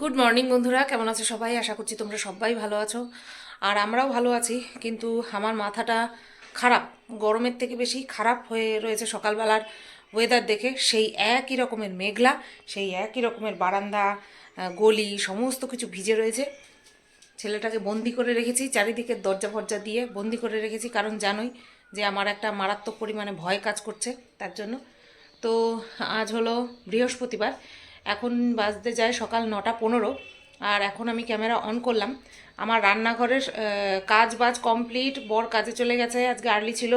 Good morning বন্ধুরা। কেমন আছো সবাই? আশা করছি তোমরা সবাই ভালো আছো। আর আমরাও ভালো আছি, কিন্তু আমার মাথাটা খারাপ, গরমের থেকে বেশি খারাপ হয়ে রয়েছে সকালবেলার ওয়েদার দেখে। সেই একই রকমের মেঘলা, সেই একই রকমের বারান্দা গলি, সমস্ত কিছু ভিজে রয়েছে। ছেলেটাকে বন্দি করে রেখেছি, চারিদিকে দরজা ফরজা দিয়ে বন্দি করে রেখেছি। কারণ জানোই যে আমার একটা মারাত্মক পরিমাণে ভয় কাজ করছে তার জন্য। তো আজ হলো বৃহস্পতিবার। এখন বাজতে যায় সকাল নটা পনেরো, আর এখন আমি ক্যামেরা অন করলাম। আমার রান্নাঘরের কাজ বাজ কমপ্লিট, বর কাজে চলে গেছে, আজকে আর্লি ছিল।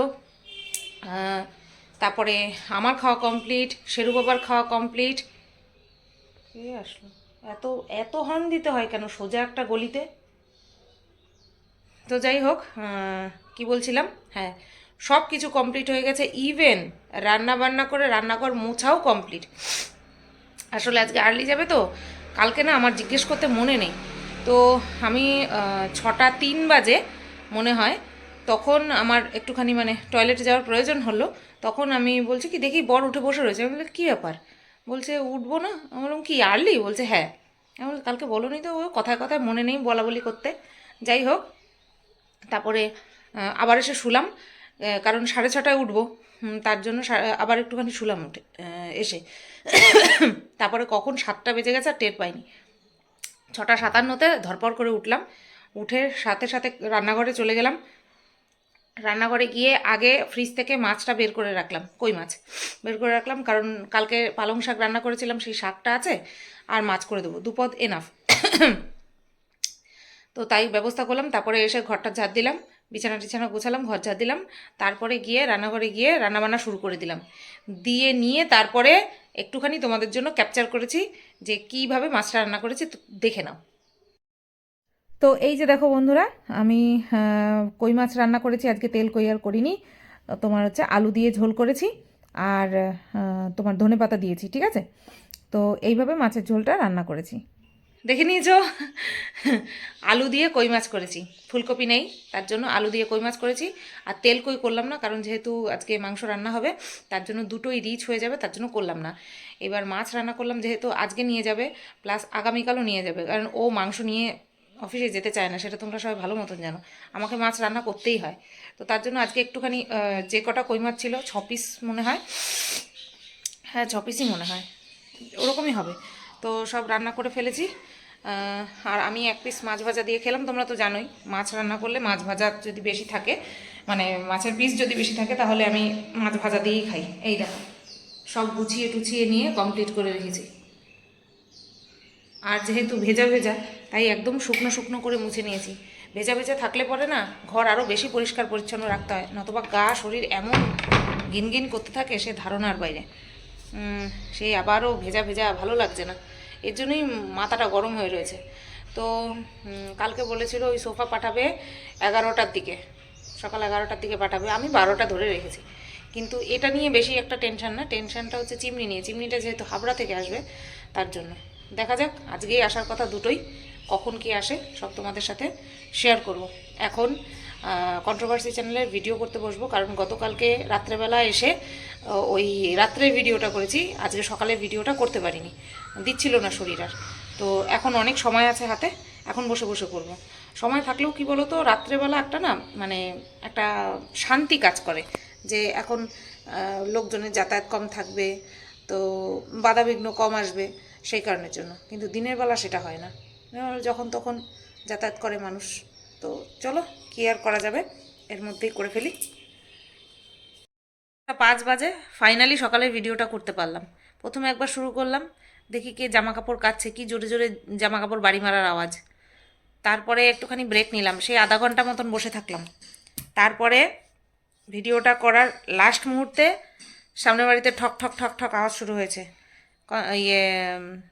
তারপরে আমার খাওয়া কমপ্লিট, শেরু বাবার খাওয়া কমপ্লিট। কে আসলো? এত এত হর্ন দিতে হয় কেন? সোজা একটা গলিতে? তো যাই হোক কি বলছিলাম? হ্যাঁ সব কিছু কমপ্লিট হয়ে গেছে। ইভেন রান্না বান্না করে রান্নাঘর মোছাও কমপ্লিট। আসলে আজকে আর্লি যাবে তো কালকে না আমার জিজ্ঞেস করতে মনে নেই। তো আমি ছটা তিন বাজে মনে হয় তখন আমার একটুখানি মানে টয়লেটে যাওয়ার প্রয়োজন হলো তখন আমি বলছি কি দেখি বর উঠে বসে রয়েছে। আমি বলি কী ব্যাপার? বলছে উঠবো না? আমি বললাম কি আর্লি বলছে হ্যাঁ। আমি বললাম, কালকে বলো নি তো? ও কথায় কথায় মনে নেই বলা বলি করতে। যাই হোক তারপরে আবার এসে শুলাম কারণ সাড়ে ছটায় উঠবো। তার জন্য আবার একটুখানি শুলাম উঠে এসে। তারপরে কখন সাতটা বেজে গেছে আর টের পাইনি। ছটা সাতান্নতে ধরপড় করে উঠলাম, উঠে সাথে সাথে রান্নাঘরে চলে গেলাম। রান্নাঘরে গিয়ে আগে ফ্রিজ থেকে মাছটা বের করে রাখলাম। কই মাছ? বের করে রাখলাম কারণ কালকে পালং শাক রান্না করেছিলাম, সেই শাকটা আছে আর মাছ করে দেবো। দুপদ এনাফ তো তাই ব্যবস্থা করলাম, তারপরে এসে ঘরটা ঝাড় দিলাম। বিছানা টিছানা গোছালাম, ঘর ঝাড় দিলাম। তারপরে গিয়ে রান্নাঘরে গিয়ে রান্নাবান্না শুরু করে দিলাম। দিয়ে নিয়ে তারপরে একটুখানি তোমাদের জন্য ক্যাপচার করেছি যে কীভাবে মাছটা রান্না করেছি দেখে নাও। তো এই যে দেখো বন্ধুরা, আমি কই মাছ রান্না করেছি, আজকে তেল কই আর করিনি। তোমার হচ্ছে আলু দিয়ে ঝোল করেছি আর তোমার ধনে পাতা দিয়েছি, ঠিক আছে? তো এইভাবে মাছের ঝোলটা রান্না করেছি। দেখে নিয়েছো? আলু দিয়ে কই মাছ করেছি। ফুলকপি নেই, তার জন্য আলু দিয়ে কই মাছ করেছি। আর তেল কই করলাম না, কারণ যেহেতু আজকে মাংস রান্না হবে, তার জন্য দুটোই রিচ হয়ে যাবে, তার জন্য করলাম না। এবার মাছ রান্না করলাম, যেহেতু আজকে নিয়ে যাবে, প্লাস আগামীকালও নিয়ে যাবে, কারণ ও মাংস নিয়ে অফিসে যেতে চায় না, সেটা তোমরা সবাই ভালো মতন জানো। আমাকে মাছ রান্না করতেই হয়। তো তার জন্য আজকে একটুখানি যে কটা কই মাছ ছিল, ছ পিস মনে হয়। হ্যাঁ ছ পিসই মনে হয়। ওরকমই হবে। তো সব রান্না করে ফেলেছি। আর আমি এক পিস মাছ ভাজা দিয়ে খেলাম, তোমরা তো জানোই, মাছ রান্না করলে মাছ ভাজা যদি বেশি থাকে মানে মাছের পিস যদি বেশি থাকে, তাহলে আমি মাছ ভাজা দিয়েই খাই। এই দেখো, সব গুছিয়ে টুছিয়ে নিয়ে কমপ্লিট করে রেখেছি। আর যেহেতু ভেজা ভেজা, তাই একদম শুকনো শুকনো করে মুছে নিয়েছি। ভেজা ভেজা থাকলে পরে না, ঘর আরও বেশি পরিষ্কার পরিচ্ছন্ন রাখতে হয়, নতবা গা শরীর এমন গিনগিন করতে থাকে সে ধারণার বাইরে। সেই আবারও ভেজা ভেজা ভালো লাগছে না। এর জন্যই মাথাটা গরম হয়ে রয়েছে। তো কালকে বলেছিল ওই সোফা পাঠাবে এগারোটার দিকে। সকাল এগারোটার দিকে পাঠাবে। আমি বারোটা ধরে রেখেছি। কিন্তু এটা নিয়ে বেশি একটা টেনশন না। টেনশনটা হচ্ছে চিমনি নিয়ে। চিমনিটা যেহেতু হাবড়া থেকে আসবে, তার জন্য। দেখা যাক, আজকেই আসার কথা দুটোই। কখন কি আসে, সব তোমাদের সাথে শেয়ার করব। এখন কন্ট্রোভার্সি চ্যানেলের ভিডিও করতে বসবো। কারণ গতকালকে রাত্রেবেলা এসে ওই রাত্রের ভিডিওটা করেছি। আজকে সকালে ভিডিওটা করতে পারিনি। দিচ্ছিল না শরীর আর। তো এখন অনেক সময় আছে হাতে। এখন বসে বসে করব। সময় থাকলেও কি বলো তো রাত্রেবেলা একটা না মানে একটা শান্তি কাজ করে। যে এখন লোকজনের যাতায়াত কম থাকবে, তো বাধাবিঘ্ন কম আসবে সেই কারণের জন্য। কিন্তু দিনের বেলা সেটা হয় না। যখন তখন যাতায়াত করে মানুষ। তো চলো, কি আর করা যাবে? এর মধ্যেই করে ফেলি। পাঁচ বাজে ফাইনালি সকালে ভিডিওটা করতে পারলাম। প্রথমে একবার শুরু করলাম, দেখি কে জামা কাপড় কাচ্ছে কি জোরে জোরে জামা কাপড় বাড়ি মারার আওয়াজ। তারপরে একটুখানি ব্রেক নিলাম, সেই আধা ঘণ্টা মতন বসে থাকলাম। তারপরে ভিডিওটা করার লাস্ট মুহূর্তে সামনের বাড়িতে ঠক ঠক ঠক ঠক আওয়াজ শুরু হয়েছে। ইয়ে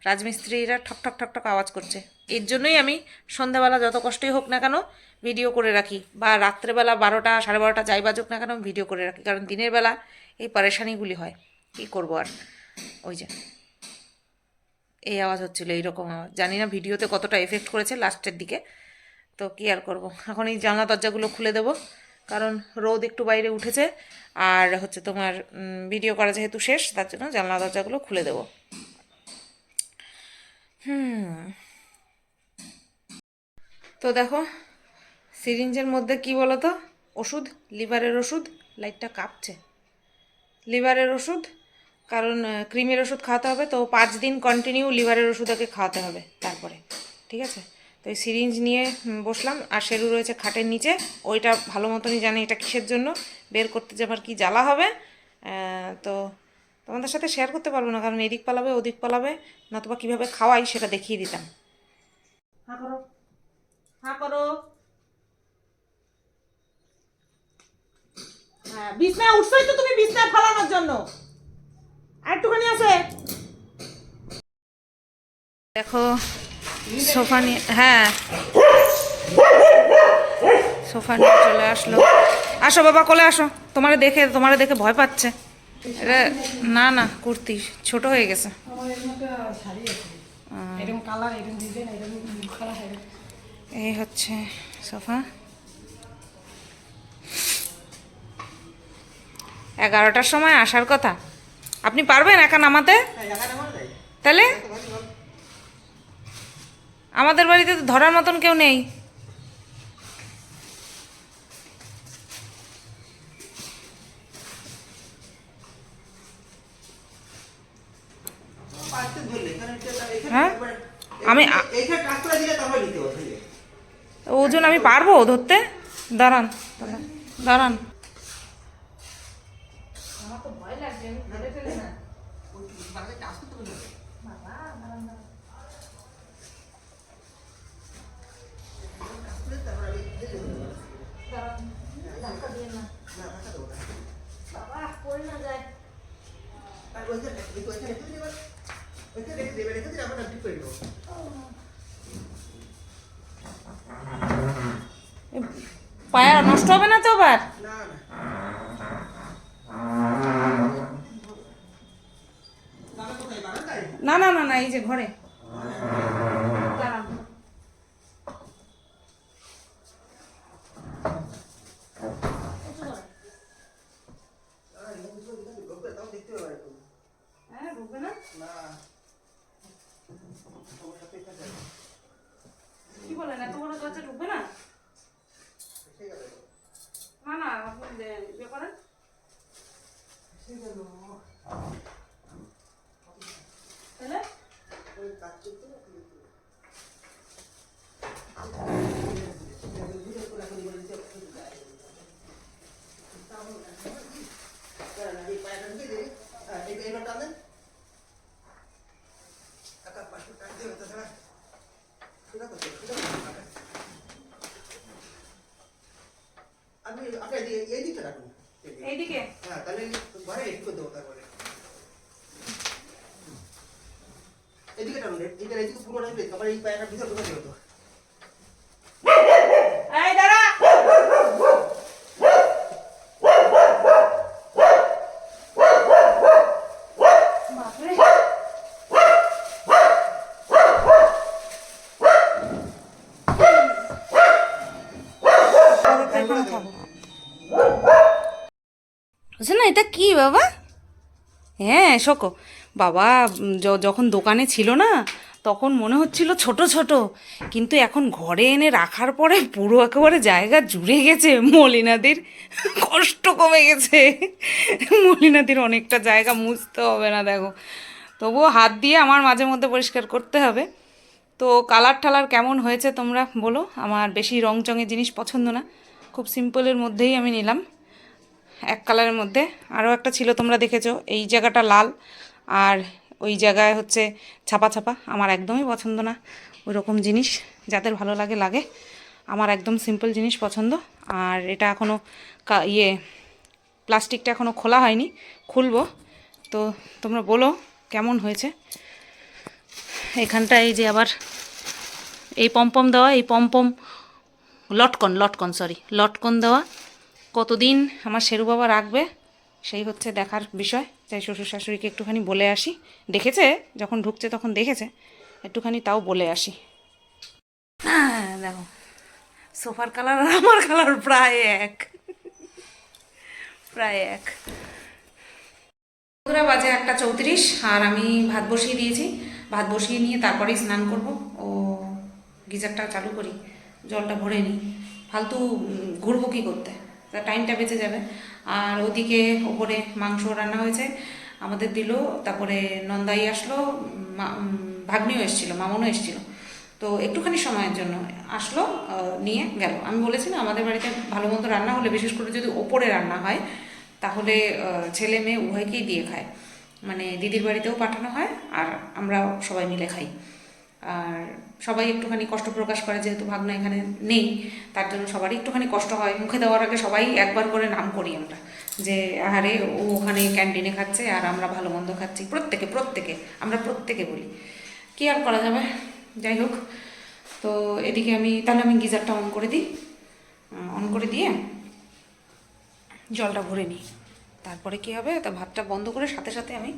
রাজমিস্ত্রিরা ঠক ঠক ঠক ঠক আওয়াজ করছে। এর জন্যই আমি সন্ধ্যাবেলা যত কষ্টই হোক না কেন ভিডিও করে রাখি বা রাত্রেবেলা বারোটা, সাড়ে বারোটা যাই বাজুক না কেন ভিডিও করে রাখি। কারণ দিনের বেলা এই পারেশানিগুলি হয়। কী করব আর? ওই যে, এই আওয়াজ হচ্ছিল, এইরকম আওয়াজ। জানি না ভিডিওতে কতটা এফেক্ট করেছে লাস্টের দিকে। তো কী আর করব? এখন এই জানলা দরজাগুলো খুলে দেবো। কারণ রোদ একটু বাইরে উঠেছে। আর হচ্ছে তোমার ভিডিও করা যেহেতু শেষ, তার জন্য জানলা দরজাগুলো খুলে দেবো। হুম। তো দেখো সিরিঞ্জের মধ্যে কি বলো তো ওষুধ লিভারের ওষুধ লাইটটা কাঁপছে। লিভারের ওষুধ, কারণ ক্রিমের ওষুধ খাওয়াতে হবে, তো পাঁচ দিন কন্টিনিউ লিভারের ওষুধ ওকে খাওয়াতে হবে তারপরে। ঠিক আছে? তো এই সিরিঞ্জ নিয়ে বসলাম। আর সেরু রয়েছে খাটের নিচে। ওইটা ভালো মতনই জানে এটা কিসের জন্য। বের করতে যে আমার কী জ্বালা হবে। তো তোমাদের সাথে শেয়ার করতে পারব না কারণ এদিক পালাবে ওদিক পালাবে নতুবা কীভাবে খাওয়াই সেটা দেখিয়ে দিতাম। হ্যাঁ করো। হ্যাঁ করো। হ্যাঁ বিছনায় উঠছোই তো তুমি বিছনায় ফালানোর জন্য। আর একটুখানি আছে। দেখো সোফা নিয়ে হ্যাঁ। সোফা নিয়ে চলে আসলো। আসো বাবা কোলে আসো। তোমারে দেখে তোমারে দেখে ভয় পাচ্ছে। এটা না না কুর্তি ছোট হয়ে গেছে। এই হচ্ছে সোফা। এগারোটার সময় আসার কথা। আপনি পারবেন একা নামাতে? তাহলে? আমাদের বাড়িতে তো ধরার মতন কেউ নেই। হ্যাঁ? আমি ওজন আমি পারব ধরতে? দাঁড়ান দাঁড়ান, দাঁড়ান আর ওইখানে ওইখানে রেখে দিলে ওইখানে রেখে দেবে রেখে দিলে আমরা ঠিক করে দেবো পায়া নষ্ট হবে না তো আবার? না না না না এই যে ঘরে দাঁড়ান। লোকে তাও দেখতে পাবে একটু হ্যাঁ ঢুকবে না না তোমার সাথে এখানে কি বলেন এত বড় দরজা ঢুকবে না ঠিক আছে না না আপনি দে- ইয়ে করেন তাহলে ওই কাজ করতে না তুমি একটু। ভিডিও করে এখন বলে দিতে হবে, কিছু যায় না। এই পায়টা ঢুকিয়ে দিবি। হ্যাঁ, এই- এইবার টান দেন। একা পাশে টানতে হবে, তাছাড়া সোজা করতে হবে, সোজা করতে হবে। আপনি আপনি এদিকে- এই দিকটা রাখুন এদিকে। এইদিকে হ্যাঁ তাহলে ঘরে রেডি করে দেবো তারপরে এদিকে টানুন এইটা এদিকে পুরো টানবে তারপরে এই পায়টা ভিতরে ঢুকে দেবো তো এই দাঁড়া বাপরে বুঝছ না এটা কি বাবা হ্যাঁ শোকো। বাবা যখন দোকানে ছিল না, তখন মনে হচ্ছিল ছোট ছোট। কিন্তু এখন ঘরে এনে রাখার পরে পুরো একেবারে জায়গা জুড়ে গেছে মলিনাদির। কষ্ট কমে গেছে। মলিনাদির অনেকটা জায়গা মুছতে হবে না, দেখো। তবুও হাত দিয়ে আমার মাঝে মধ্যে পরিষ্কার করতে হবে। তো কালার টালার কেমন হয়েছে তোমরা বলো। আমার বেশি রং চঙের জিনিস পছন্দ না। খুব সিম্পলের মধ্যেই আমি নিলাম। এক কালারের মধ্যে। আরও একটা ছিল, তোমরা দেখেছ, এই জায়গাটা লাল, আর ওই জায়গায় হচ্ছে ছাপা ছাপা। আমার একদমই পছন্দ না ওই রকম জিনিস, যাদের ভালো লাগে লাগে। আমার একদম সিম্পল জিনিস পছন্দ, আর এটা এখনও ইয়ে প্লাস্টিকটা এখনও খোলা হয়নি, খুলবো। তো তোমরা বলো, কেমন হয়েছে? এখানটা এই যে আবার এই পম্পম দেওয়া, এই পম্পম, লটকন লটকন সরি লটকন দেওয়া। কতদিন আমার শেরু বাবা রাখবে, সেই হচ্ছে দেখার বিষয়। তাই শ্বশুর শাশুড়িকে একটুখানি বলে আসি। দেখেছে? যখন ঢুকছে তখন দেখেছে। একটুখানি তাও বলে আসি। হ্যাঁ দেখো, সোফার কালার আর আমার কালার প্রায় এক। প্রায় এক। বন্ধুরা বাজে একটা চৌত্রিশ, আর আমি ভাত বসিয়ে দিয়েছি। ভাত বসিয়ে নিয়ে তারপরেই স্নান করব। ও গিজারটা চালু করি, জলটা ভরে নিই। ফালতু ঘুরবো কী করতে? তা টাইমটা বেঁচে যাবে। আর ওদিকে ওপরে মাংস রান্না হয়েছে। আমাদের দিল, তারপরে নন্দাই আসলো ভাগ্নিও এসেছিল, মামনও এসেছিল। তো একটুখানি সময়ের জন্য আসলো নিয়ে গেল। আমি বলেছি না, আমাদের বাড়িতে ভালো মন্দ রান্না হলে, বিশেষ করে যদি ওপরে রান্না হয়, তাহলে ছেলে মেয়ে উভয়কেই দিয়ে খায়। মানে দিদির বাড়িতেও পাঠানো হয়, আর আমরা সবাই মিলে খাই। আর সবাই একটুখানি কষ্ট প্রকাশ করে যেহেতু ভাগনা এখানে নেই, তার জন্য সবারই একটুখানি কষ্ট হয়। মুখে দেওয়ার আগে সবাই একবার করে নাম করি আমরা, যে, আহারে, ও ওখানে ক্যান্টিনে খাচ্ছে আর আমরা ভালো মন্দ খাচ্ছি। প্রত্যেকে প্রত্যেকে, আমরা প্রত্যেকে বলি। কি আর করা যাবে? যাই হোক, তো এদিকে আমি, তাহলে আমি গিজারটা অন করে দিই। অন করে দিয়ে জলটা ভরে নিই। তারপরে কি হবে? তা ভাতটা বন্ধ করে সাথে সাথে আমি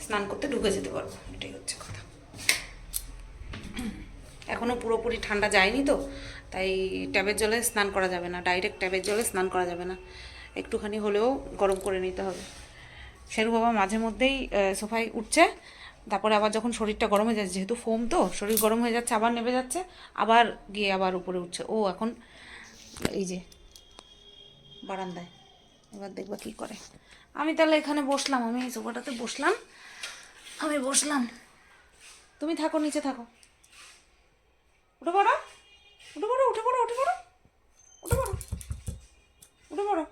স্নান করতে ঢুকে যেতে পারব। এটাই হচ্ছে কথা। এখনও পুরোপুরি ঠান্ডা যায়নি তো, তাই ট্যাবের জলে স্নান করা যাবে না ডাইরেক্ট ট্যাবের জলে স্নান করা যাবে না। একটুখানি হলেও গরম করে নিতে হবে। শেরু বাবা মাঝে মধ্যেই সোফায় উঠছে, তারপরে আবার যখন শরীরটা গরম হয়ে যাচ্ছে, যেহেতু ফোম তো, শরীর গরম হয়ে যাচ্ছে, আবার নেমে যাচ্ছে, আবার গিয়ে আবার উপরে উঠছে। ও এখন এই যে বারান্দায়, এবার দেখবা কি করে। আমি তাহলে এখানে বসলাম, আমি এই সোফাটাতে বসলাম। আমি বসলাম। তুমি থাকো, নিচে থাকো। উঠে পড়ো। উঠে পড়ো উঠে পড়ো উঠে পড়ো। উঠে পড়ো। উঠে পড়ো।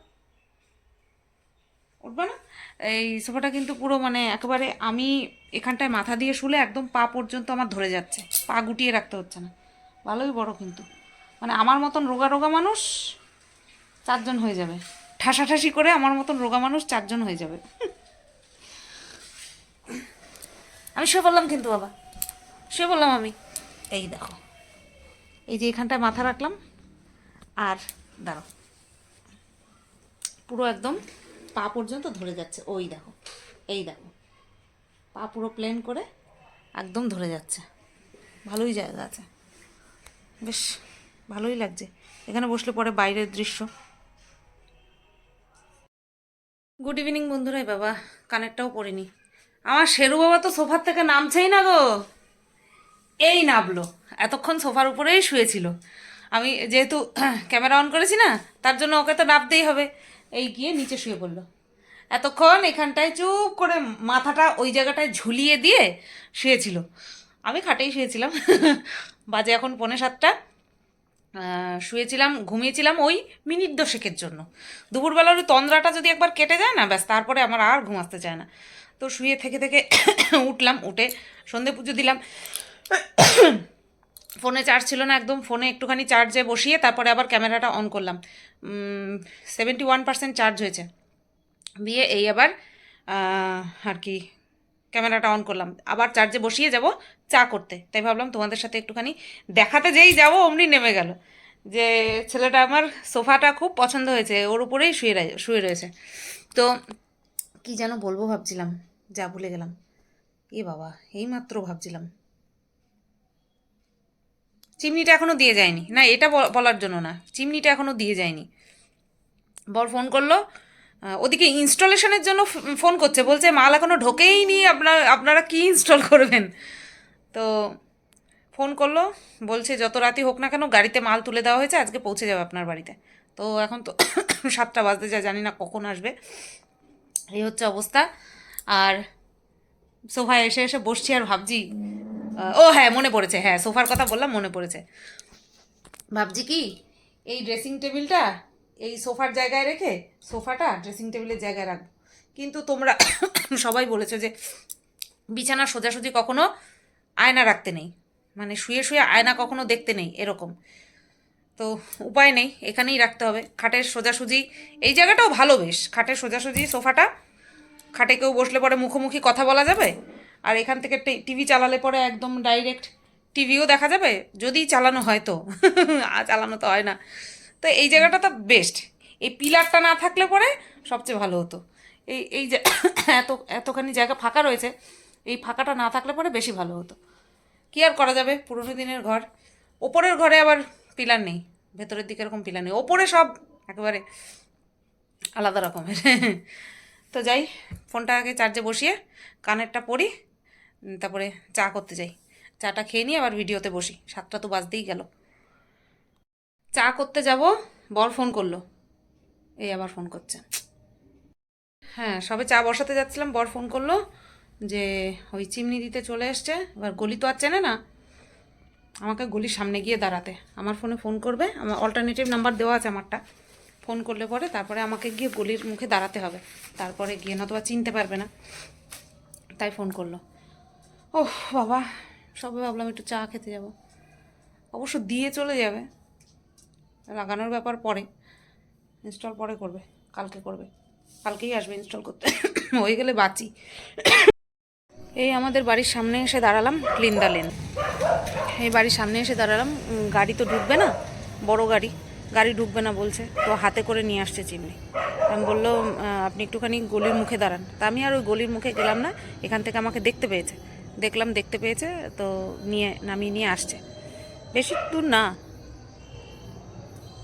উঠবে না? এই সোফাটা কিন্তু পুরো মানে একেবারে আমি এখানটায় মাথা দিয়ে শুলে একদম পা পর্যন্ত আমার ধরে যাচ্ছে। পা গুটিয়ে রাখতে হচ্ছে না। ভালোই বড় কিন্তু। মানে আমার মতন রোগা রোগা মানুষ চারজন হয়ে যাবে। ঠাসাঠাসি করে আমার মতন রোগা মানুষ চারজন হয়ে যাবে। আমি শুয়ে বললাম কিন্তু বাবা। শুয়ে বললাম আমি। এই দেখো। এই যে এখানটায় মাথা রাখলাম। আর দাঁড়ো পুরো একদম পা পর্যন্ত ধরে যাচ্ছে। ওই দেখো, এই দেখো। পা পুরো প্লেন করে একদম ধরে যাচ্ছে। ভালোই জায়গা আছে। বেশ, ভালোই লাগছে। এখানে বসলে পরে বাইরের দৃশ্য। গুড ইভিনিং বন্ধুরাই, বাবা। কানেরটাও পরিনি আমার শেরু বাবা তো সোফার থেকে নামছেই না গো। এই নামলো এতক্ষণ সোফার উপরেই শুয়েছিল। আমি যেহেতু ক্যামেরা অন করেছি না, তার জন্য ওকে তো নামতেই হবে। এই গিয়ে নিচে শুয়ে পড়ল। এতক্ষণ এখানটায় চুপ করে মাথাটা ওই জায়গাটায় ঝুলিয়ে দিয়ে শুয়েছিল। আমি খাটেই শুয়েছিলাম। বাজে এখন পৌনে সাতটা। শুয়েছিলাম, ঘুমিয়েছিলাম ওই মিনিট দশেকের জন্য। দুপুরবেলার ওই তন্দ্রাটা যদি একবার কেটে যায় না, ব্যাস, তারপরে আমার আর ঘুম আসতে চায় না। তো শুয়ে থেকে থেকে উঠলাম, উঠে সন্ধে পুজো দিলাম। ফোনে চার্জ ছিল না একদম, ফোনে একটুখানি চার্জে বসিয়ে তারপরে আবার ক্যামেরাটা অন করলাম। সেভেন্টি ওয়ান পার্সেন্ট চার্জ হয়েছে। দিয়ে এই আবার আর কি ক্যামেরাটা অন করলাম। আবার চার্জে বসিয়ে যাব চা করতে। তাই ভাবলাম তোমাদের সাথে একটুখানি দেখাতে যেই যাব, অমনি নেমে গেল। যে ছেলেটা আমার সোফাটা খুব পছন্দ হয়েছে, ওর উপরেই শুয়ে শুয়ে রয়েছে। তো কি যেন বলব ভাবছিলাম, যা ভুলে গেলাম। এ বাবা এই মাত্র ভাবছিলাম। চিমনিটা এখনও দিয়ে যায়নি। না, এটা বল- বলার জন্য না। চিমনিটা এখনও দিয়ে যায়নি। বর ফোন করল। ওদিকে ইনস্টলেশনের জন্য ফোন করছে। বলছে, মাল এখনও ঢোকেই নি। আপনার আপনারা কি ইনস্টল করবেন? তো ফোন করল। বলছে, যত রাতি হোক না কেন, গাড়িতে মাল তুলে দেওয়া হয়েছে। আজকে পৌঁছে যাবে আপনার বাড়িতে। তো এখন তো সাতটা বাজতে, যা জানি না কখন আসবে। এই হচ্ছে অবস্থা। আর সোফায় এসে এসে বসছি আর ভাবছি ও হ্যাঁ মনে পড়েছে হ্যাঁ সোফার কথা বললাম, মনে পড়েছে। ভাবছি কি, এই ড্রেসিং টেবিলটা এই সোফার জায়গায় রেখে সোফাটা ড্রেসিং টেবিলের জায়গায় রাখব। কিন্তু তোমরা সবাই বলেছ যে বিছানা সোজাসুজি কখনো আয়না রাখতে নেই। মানে শুয়ে শুয়ে আয়না কখনো দেখতে নেই, এরকম। তো উপায় নেই, এখানেই রাখতে হবে। খাটের সোজাসুজি, এই জায়গাটাও ভালো বেশ। খাটের সোজাসুজি, সোফাটা, খাটে কেউ বসলে পরে মুখোমুখি কথা বলা যাবে? আর এখান থেকে টিভি চালালে পরে একদম ডাইরেক্ট টিভিও দেখা যাবে যদি চালানো হয় তো। চালানো তো হয় না। তো এই জায়গাটা তো বেস্ট এই পিলারটা না থাকলে পরে সবচেয়ে ভালো হতো। এই এই যে এত এতখানি জায়গা ফাঁকা রয়েছে এই ফাঁকাটা না থাকলে পরে বেশি ভালো হতো। কী আর করা যাবে? পুরোনো দিনের ঘর। ওপরের ঘরে আবার পিলার নেই। ভেতরের দিকে এরকম পিলার নেই। ওপরে সব একেবারে আলাদা রকমের। তো যাই ফোনটা আগে চার্জে বসিয়ে কানেরটা উম, তারপরে চা করতে যাই। চাটা খেয়ে নিয়ে আবার ভিডিওতে বসি। সাতটা তো বাজতেই গেল। চা করতে যাব, বর ফোন করল। এই আবার ফোন করছে। হ্যাঁ সবে চা বসাতে যাচ্ছিলাম, বর ফোন করল যে ওই চিমনি দিতে চলে এসছে। এবার গলি তো আর চেনে না। আমাকে গলির সামনে গিয়ে দাঁড়াতে। আমার ফোনে ফোন করবে, আমার অল্টারনেটিভ নাম্বার দেওয়া আছে আমারটা। ফোন করলে পরে তারপরে আমাকে গিয়ে গলির মুখে দাঁড়াতে হবে। তারপরে গিয়ে নতুবা চিনতে পারবে না। তাই ফোন করল। ওহ, বাবা, সবে ভাবলাম একটু চা খেতে যাব। অবশ্য দিয়ে চলে যাবে। লাগানোর ব্যাপার পরে। ইনস্টল পরে করবে, কালকে করবে। কালকেই আসবে ইনস্টল করতে। হয়ে গেলে বাঁচি। এই আমাদের বাড়ির সামনে এসে দাঁড়ালাম ক্লিন্দা লেন এই বাড়ির সামনে এসে দাঁড়ালাম গাড়ি তো ঢুকবে না? বড় গাড়ি। গাড়ি ঢুকবে না বলছে। তো হাতে করে নিয়ে আসছে চিমনি। আমি বলল আপনি একটুখানি গলির মুখে দাঁড়ান। তা আমি আর ওই গলির মুখে গেলাম না। এখান থেকে আমাকে দেখতে পেয়েছে। দেখলাম, দেখতে পেয়েছে, তো নিয়ে, নামিয়ে নিয়ে আসছে। বেশি দূর না।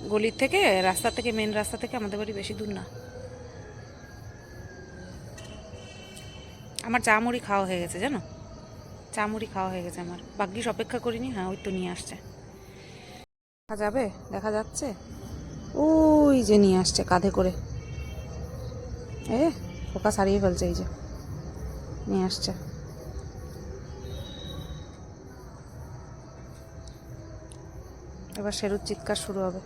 গলির থেকে, রাস্তা থেকে মেন রাস্তা থেকে আমাদের বাড়ি বেশি দূর না। আমার চা মুড়ি খাওয়া হয়ে গেছে, জানো? চা মুড়ি খাওয়া হয়ে গেছে আমার। ভাগ্যিস অপেক্ষা করিনি হ্যাঁ ওই তো নিয়ে আসছে। দেখা যাবে? দেখা যাচ্ছে? ওই যে নিয়ে আসছে, কাঁধে করে। এ ফোকাস হারিয়ে ফেলছে, এই যে। নিয়ে আসছে। এবার শেরুর চিৎকার শুরু হবে।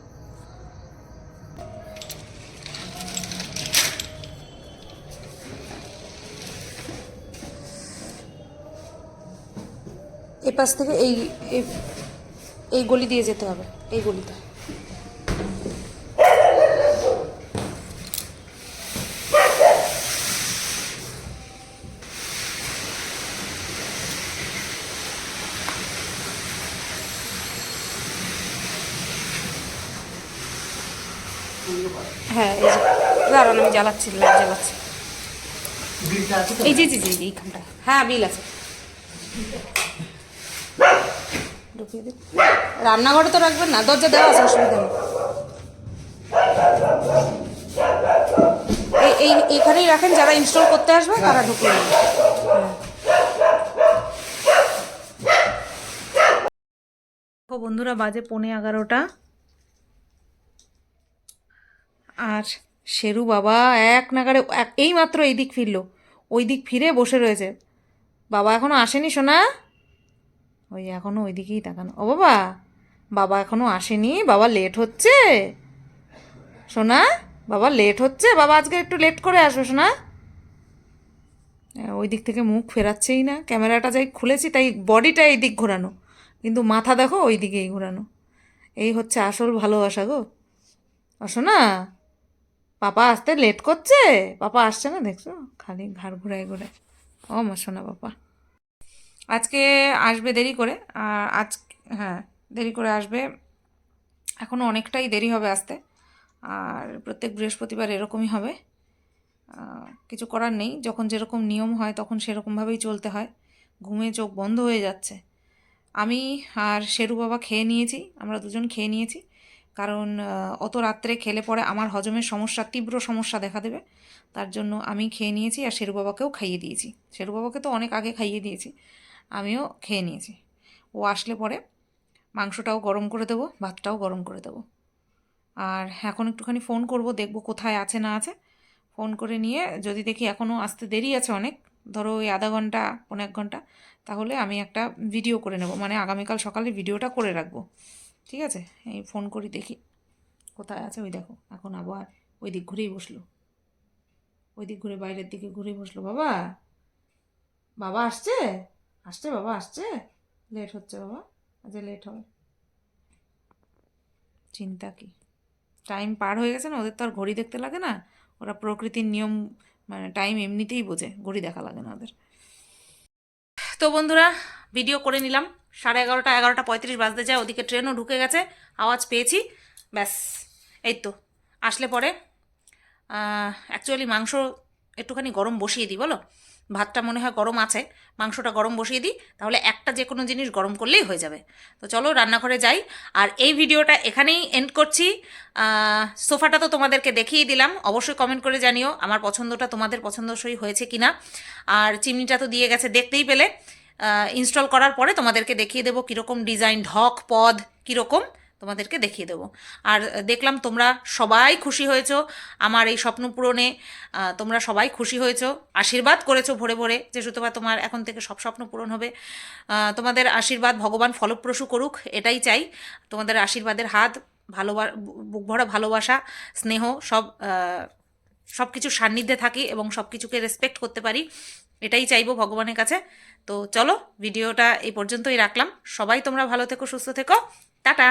এ পাশ থেকে এই, এই- গলি দিয়ে যেতে হবে, এই গলিতে হ্যাঁ এই যে দাঁড়ান আমি জ্বালাচ্ছি লাইট জ্বালাচ্ছি। এই যে জি জি জি, এইখানটা হ্যাঁ বিল আছে। রান্নাঘরে তো রাখবেন না দরজা দেওয়া আছে অসুবিধা নেই। এই এইখানেই রাখেন যারা ইনস্টল করতে আসবে তারা ঢুকিয়ে দেখো বন্ধুরা বাজে পৌনে এগারোটা। আর শেরু বাবা, এক নাগারে এই মাত্র এই দিক ফিরল। ওই দিক ফিরে বসে রয়েছে। বাবা এখনও আসেনি সোনা? ওই এখনও ওই দিকেই তাকানো। ও বাবা বাবা এখনও আসেনি? বাবা লেট হচ্ছে? সোনা, বাবা লেট হচ্ছে? বাবা আজকে একটু লেট করে আসবে সোনা। ওই দিক থেকে মুখ ফেরাচ্ছেই না। ক্যামেরাটা যাই খুলেছি, তাই বডিটা এই দিক ঘোরানো। কিন্তু মাথা দেখো, ওই দিকেই ঘোরানো। এই হচ্ছে আসল ভালোবাসা গো। আসো না পাপা আসতে লেট করছে? পাপা আসছে না? দেখছ? খালি ঘাড় ঘুরায় ঘুরায়। ও আমার সোনা পাপা। আজকে আসবে দেরি করে, আর আজ হ্যাঁ দেরি করে আসবে। এখনও অনেকটাই দেরি হবে আসতে, আর প্রত্যেক বৃহস্পতিবার এরকমই হবে। কিছু করার নেই। যখন যেরকম নিয়ম হয়, তখন সেরকমভাবেই চলতে হয়। ঘুমে চোখ বন্ধ হয়ে যাচ্ছে। আমি আর শেরু বাবা খেয়ে নিয়েছি, আমরা দুজন খেয়ে নিয়েছি। কারণ অত রাত্রে খেলে পরে আমার হজমের সমস্যা, তীব্র সমস্যা দেখা দেবে। তার জন্য আমি খেয়ে নিয়েছি আর শেরু বাবাকেও খাইয়ে দিয়েছি। শেরু বাবাকে তো অনেক আগে খাইয়ে দিয়েছি। আমিও খেয়ে নিয়েছি। ও আসলে পরে মাংসটাও গরম করে দেবো, ভাতটাও গরম করে দেবো। আর এখন একটুখানি ফোন করব, দেখব কোথায় আছে না আছে। ফোন করে নিয়ে যদি দেখি এখনও আসতে দেরি আছে অনেক, ধরো ওই আধা ঘণ্টা পনেরো এক ঘণ্টা, তাহলে আমি একটা ভিডিও করে নেব। মানে আগামীকাল সকালে ভিডিওটা করে রাখব। ঠিক আছে? এই ফোন করি, দেখি। কোথায় আছে? ওই দেখো। এখন আবার ওই দিক ঘুরেই বসল। ওই দিক ঘুরে বাইরের দিকে ঘুরেই বসল। বাবা! বাবা আসছে? আসছে বাবা, আসছে? লেট হচ্ছে বাবা। আজ লেট হবে। চিন্তা কি? টাইম পার হয়ে গেছে না? ওদের তো আর ঘড়ি দেখতে লাগে না। ওরা প্রকৃতির নিয়ম মানে টাইম এমনিতেই বোঝে। ঘড়ি দেখা লাগে না ওদের। তো বন্ধুরা ভিডিও করে নিলাম। সাড়ে এগারোটা এগারোটা পঁয়ত্রিশ বাজতে যায়, ওদিকে ট্রেনও ঢুকে গেছে, আওয়াজ পেয়েছি, ব্যাস, এই তো। আসলে পরে অ্যাকচুয়ালি মাংস একটুখানি গরম বসিয়ে দিই, বলো? ভাতটা মনে হয় গরম আছে, মাংসটা গরম বসিয়ে দিই, তাহলে একটা যে কোনো জিনিস গরম করলেই হয়ে যাবে। তো চলো রান্নাঘরে যাই, আর এই ভিডিওটা এখানেই এন্ড করছি। সোফাটা তো তোমাদেরকে দেখিয়ে দিলাম, অবশ্যই কমেন্ট করে জানিও, আমার পছন্দটা তোমাদের পছন্দসই হয়েছে কিনা। আর চিমনিটা তো দিয়ে গেছে দেখতেই পেলে। ইনস্টল করার পরে তোমাদেরকে দেখিয়ে দেবো কীরকম ডিজাইন ঢক, পদ, কীরকম তোমাদেরকে দেখিয়ে দেবো। আর দেখলাম তোমরা সবাই খুশি হয়েছ, আমার এই স্বপ্ন পূরণে তোমরা সবাই খুশি হয়েছো, আশীর্বাদ করেছ ভরে ভরে যে সুতবা তোমার এখন থেকে সব স্বপ্ন পূরণ হবে। তোমাদের আশীর্বাদ ভগবান ফলপ্রসূ করুক, এটাই চাই। তোমাদের আশীর্বাদের হাত, ভালোবা, বুক ভরা ভালোবাসা, স্নেহ, সব সব কিছুর সান্নিধ্যে থাকি এবং সব কিছুকে রেসপেক্ট করতে পারি। এটাই চাইব ভগবানের কাছে। তো চলো, ভিডিওটা এই পর্যন্তই রাখলাম। সবাই তোমরা ভালো থেকো, সুস্থ থেকো। টাটা!